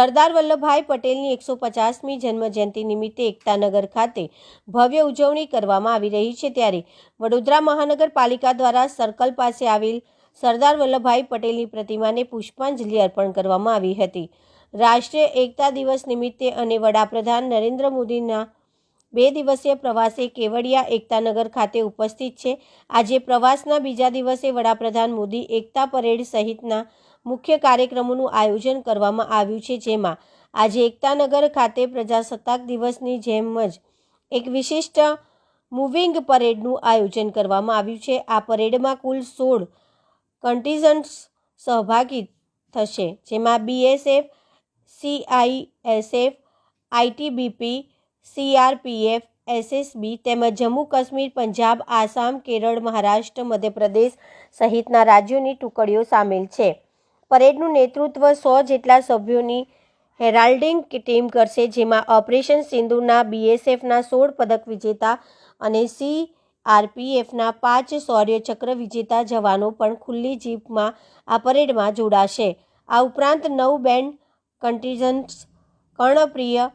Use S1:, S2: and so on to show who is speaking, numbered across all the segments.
S1: સરદાર વલ્લભભાઈ પટેલની એકસો પચાસમી જન્મજયંતિ નિમિત્તે એકતાનગર ખાતે ભવ્ય ઉજવણી કરવામાં આવી રહી છે ત્યારે વડોદરા મહાનગરપાલિકા દ્વારા સર્કલ પાસે આવેલ સરદાર વલ્લભભાઈ પટેલની પ્રતિમાને પુષ્પાંજલિ અર્પણ કરવામાં આવી હતી. રાષ્ટ્રીય એકતા દિવસ નિમિત્તે અને વડાપ્રધાન નરેન્દ્ર મોદીના બે દિવસીય પ્રવાસે કેવડિયા એકતાનગર ખાતે ઉપસ્થિત છે. આજે પ્રવાસના બીજા દિવસે વડાપ્રધાન મોદી એકતા પરેડ સહિતના મુખ્ય કાર્યક્રમોનું આયોજન કરવામાં આવ્યું છે, જેમાં આજે એકતાનગર ખાતે પ્રજાસત્તાક દિવસની જેમ જ એક વિશિષ્ટ મૂવિંગ પરેડનું આયોજન કરવામાં આવ્યું છે. આ પરેડમાં કુલ સોળ કન્ટીઝન્ટ્સ સહભાગી થશે, જેમાં BSF, CISF, ITBP, CRPF, SSB તેમજ જમ્મુ કાશ્મીર, પંજાબ, આસામ, કેરળ, મહારાષ્ટ્ર, મધ્યપ્રદેશ સહિતના રાજ્યોની ટુકડીઓ સામેલ છે. પરેડનું નેતૃત્વ સો જેટલા સભ્યોની હેરાલ્ડિંગ ટીમ કરશે, જેમાં ઓપરેશન સિંધુના બીએસએફના સોળ પદક વિજેતા અને સી આરપીએફના પાંચ શૌર્ય ચક્ર વિજેતા જવાનો પણ ખુલ્લી જીપમાં આ પરેડમાં જોડાશે. આ ઉપરાંત નવ બેન્ડ કન્ટીજન્ટ્સ, કર્ણપ્રિય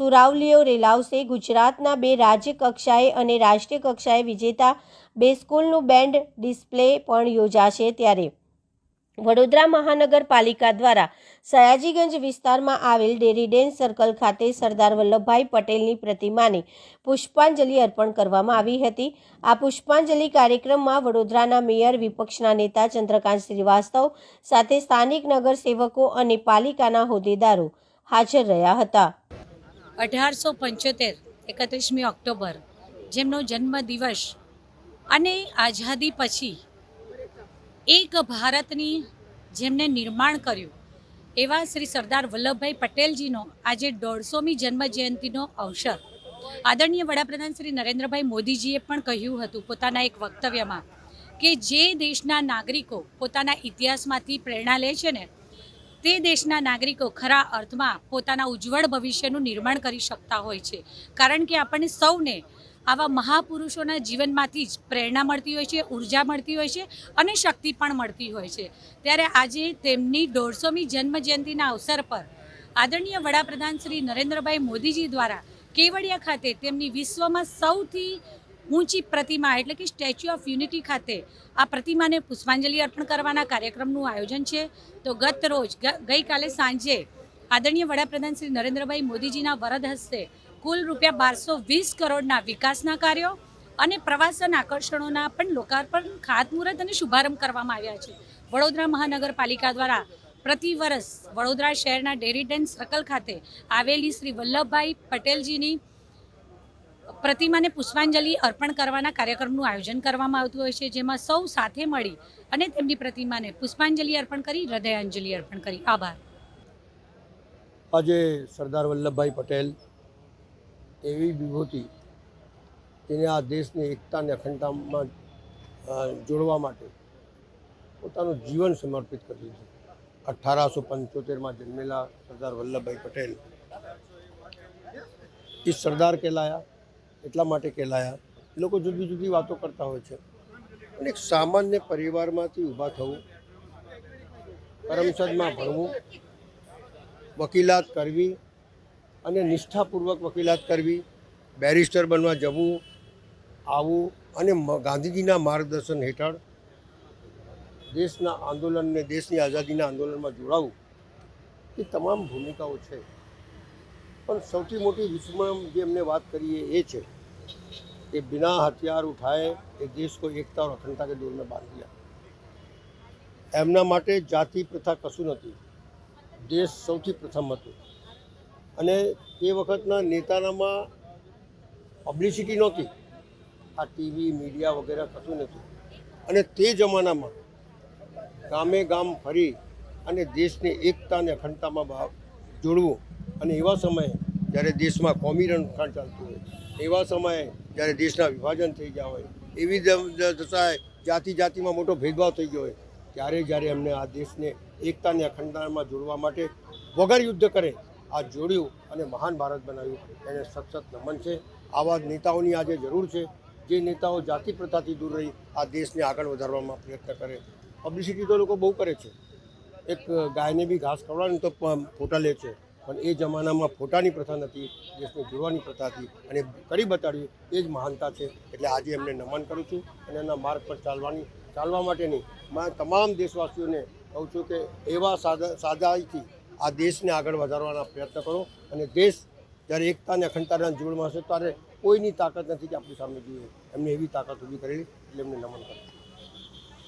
S1: સુરાવલીઓ રેલાવશે. ગુજરાતના બે રાજ્ય કક્ષાએ અને રાષ્ટ્રીય કક્ષાએ વિજેતા બે સ્કૂલનું બેન્ડ ડિસ્પ્લે પણ યોજાશે ત્યારે. વડોદરા મહાનગરપાલિકા દ્વારા સયાજીગંજ વિસ્તારમાં આવેલ ડેરીડેન સર્કલ ખાતે સરદાર વલ્લભભાઈ પટેલની પ્રતિમાને પુષ્પાંજલિ અર્પણ કરવામાં આવી હતી. આ પુષ્પાંજલિ કાર્યક્રમમાં વડોદરાના મેયર વિપક્ષના નેતા ચંદ્રકાંત શ્રીવાસ્તવ સાથે સ્થાનિક નગરસેવકો અને પાલિકાના હોદ્દેદારો હાજર રહ્યા હતા.
S2: અઢારસો પંચોતેર એકત્રીસમી ઓક્ટોબર, જેમનો જન્મદિવસ અને આઝાદી પછી એક ભારતની જેમને નિર્માણ કર્યું, એવા શ્રી સરદાર વલ્લભભાઈ પટેલજીનો આજે દોઢસોમી જન્મજયંતિનો અવસર. આદરણીય વડાપ્રધાન શ્રી નરેન્દ્રભાઈ મોદીજીએ પણ કહ્યું હતું પોતાના એક વક્તવ્યમાં કે જે દેશના નાગરિકો પોતાના ઇતિહાસમાંથી પ્રેરણા લે છે ને, તે દેશના નાગરિકો ખરા અર્થમાં પોતાના ઉજ્જવળ ભવિષ્યનું નિર્માણ કરી શકતા હોય છે. કારણ કે આપણને સૌને આવા મહાપુરુષોના જીવનમાંથી જ પ્રેરણા મળતી હોય છે, ઊર્જા મળતી હોય છે અને શક્તિ પણ મળતી હોય છે. ત્યારે આજે તેમની દોઢસોમી જન્મજયંતિના અવસર પર આદરણીય વડાપ્રધાન શ્રી નરેન્દ્રભાઈ મોદીજી દ્વારા કેવડિયા ખાતે તેમની વિશ્વમાં સૌથી ઊંચી પ્રતિમા એટલે કે સ્ટેચ્યુ ઓફ યુનિટી ખાતે આ પ્રતિમાને પુષ્પાંજલિ અર્પણ કરવાના કાર્યક્રમનું આયોજન છે. તો ગત રોજ ગઈકાલે સાંજે આદરણીય વડાપ્રધાન શ્રી નરેન્દ્રભાઈ મોદીજીના વરદ હસ્તે કુલ રૂપિયા બારસો વીસ કરોડના વિકાસના કાર્યો અને પ્રવાસન આકર્ષણોના પણ લોકાર્પણ, ખાતમુહૂર્ત અને શુભારંભ કરવામાં આવ્યા છે. વડોદરા મહાનગરપાલિકા દ્વારા પ્રતિ વર્ષ વડોદરા શહેરના ડેરીડેન સર્કલ ખાતે આવેલી શ્રી વલ્લભભાઈ પટેલજીની પ્રતિમાને પુષ્પાંજલિ અર્પણ કરવાના કાર્યક્રમનું આયોજન કરવામાં આવતું હોય છે, જેમાં સૌ સાથે મળી અને તેમની પ્રતિમાને પુષ્પાંજલિ અર્પણ કરી, હૃદયાંજલિ અર્પણ કરી. આભાર.
S3: આજે સરદાર વલ્લભભાઈ પટેલ એવી વિભૂતિ તેને આ દેશની એકતા અને અખંડતામાં જોડવા માટે પોતાનું જીવન સમર્પિત કર્યું છે. અઠારસો પંચોતેરમાં જન્મેલા સરદાર વલ્લભભાઈ પટેલ એ સરદાર કહેલાયા, એટલા માટે કહેલાયા. એ લોકો જુદી જુદી વાતો કરતા હોય છે. અને એક સામાન્ય પરિવારમાંથી ઊભા થવું કરમસદમાં ભણવું, વકીલાત કરવી અને નિષ્ઠાપૂર્વક વકીલાત કરવી બેરિસ્ટર બનવા જવું આવવું અને મ- ગાંધીજીના માર્ગદર્શન હેઠળ દેશના આંદોલનને દેશની આઝાદીના આંદોલનમાં જોડાવું એ તમામ ભૂમિકાઓ છે પણ સૌથી મોટી વિસ્મય જે એમને વાત કરીએ એ છે કે બિના હથિયાર ઉઠાએ એ દેશ को એકતા और अखंडता के दौर में बांध दिया એમના માટે જાતિ પ્રથા કશું નથી દેશ સૌથી પ્રથમ હતું અને તે વખતના નેતાનામાં પબ્લિસિટી નહોતી. આ ટીવી મીડિયા વગેરે કશું નથી. અને તે જમાનામાં ગામે ગામ ફરી અને દેશની એકતા અને અખંડતામાં જોડવું અને એવા સમયે જ્યારે દેશમાં કોમી રણખાણ ચાલતું હોય, એવા સમયે જ્યારે દેશના વિભાજન થઈ ગયા હોય, એવી દશાએ જાતિ જાતિમાં મોટો ભેદભાવ થઈ ગયો હોય, ત્યારે જ્યારે એમને આ દેશને એકતા અને અખંડતામાં જોડવા માટે વગર યુદ્ધ કરે આ જોડ્યું અને મહાન ભારત બનાવ્યું, એને સતત નમન છે. આવા નેતાઓની આજે જરૂર છે. જે નેતાઓ જાતિ પ્રથાથી દૂર રહી, આ દેશને આગળ વધારવામાં પ્રયત્ન કરે. પબ્લિસિટી તો લોકો બહુ કરે છે. એક ગાયને બી ઘાસ ખવડાવીને તો ફોટા લે છે. પણ એ જમાનામાં ફોટાની પ્રથા નથી, દેશને જોડવાની પ્રથા હતી અને કરી બતાડ્યું, એ જ મહાનતા છે. એટલે આજે એમને નમન કરું છું. અને એના માર્ગ પર ચાલવાની, ચાલવા માટેની મેં તમામ દેશવાસીઓને કહું છું કે એવા સાદા, સાદાઈથી આ દેશને આગળ વધારવાના પ્રયત્ન કરો અને દેશ જ્યારે એકતા અને અખંડતાના જોડમાં હશે ત્યારે કોઈની તાકાત નથી કે આપણી સામે જોઈએ એમને એવી તાકાત ઊભી કરેલી એટલે એમને નમન કરું.